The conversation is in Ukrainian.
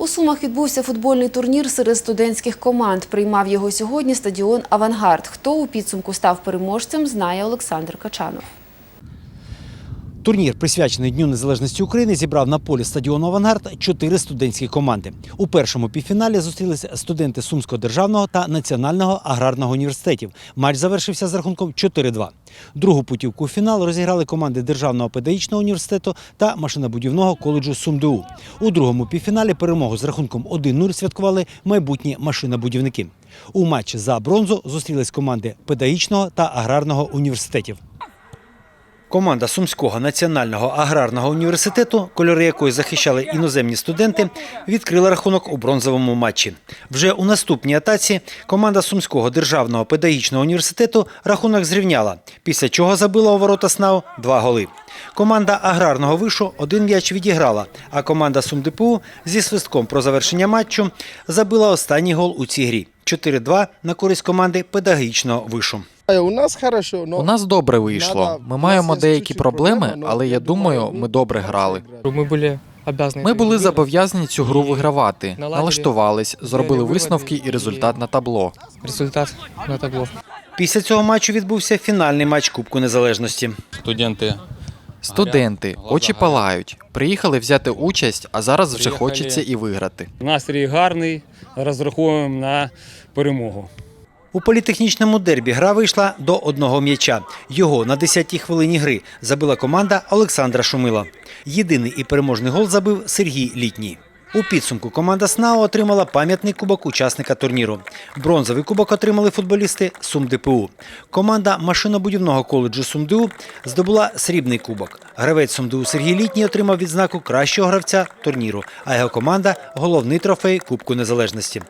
У Сумах відбувся футбольний турнір серед студентських команд. Приймав його сьогодні стадіон Авангард. Хто у підсумку став переможцем, знає Олександр Качанов. Турнір, присвячений Дню Незалежності України, зібрав на полі стадіону Авангард чотири студентські команди. У першому півфіналі зустрілися студенти Сумського державного та Національного аграрного університетів. Матч завершився з рахунком 4-2. Другу путівку у фінал розіграли команди Державного педагогічного університету та машинобудівного коледжу СумДУ. У другому півфіналі перемогу з рахунком 1-0 святкували майбутні машинобудівники. У матчі за бронзу зустрілись команди педагогічного та аграрного університетів. Команда Сумського національного аграрного університету, кольори якої захищали іноземні студенти, відкрила рахунок у бронзовому матчі. Вже у наступній атаці команда Сумського державного педагогічного університету рахунок зрівняла, після чого забила у ворота СНАУ два голи. Команда аграрного вишу один м'яч відіграла, а команда СумДПУ зі свистком про завершення матчу забила останній гол у цій грі 4-2 на користь команди педагогічного вишу. У нас хорошо, но У нас добре вийшло. Ми маємо деякі проблеми, але я думаю, ми добре грали. Ми були. Ми були зобов'язані цю гру вигравати, налаштувались, зробили висновки і результат на табло. результат на табло. Після цього матчу відбувся фінальний матч Кубку Незалежності. Студенти Студенти, очі палають. Приїхали взяти участь, а зараз вже хочеться і виграти. Настрій гарний, розраховуємо на перемогу. У політехнічному дербі гра вийшла до одного м'яча. Його на 10-й хвилині гри забила команда Олександра Шумила. Єдиний і переможний гол забив Сергій Літній. У підсумку команда СНАУ отримала пам'ятний кубок учасника турніру. Бронзовий кубок отримали футболісти СумДПУ. Команда машинобудівного коледжу СумДУ здобула срібний кубок. Гравець СумДУ Сергій Літній отримав відзнаку кращого гравця турніру, а його команда головний трофей Кубку Незалежності.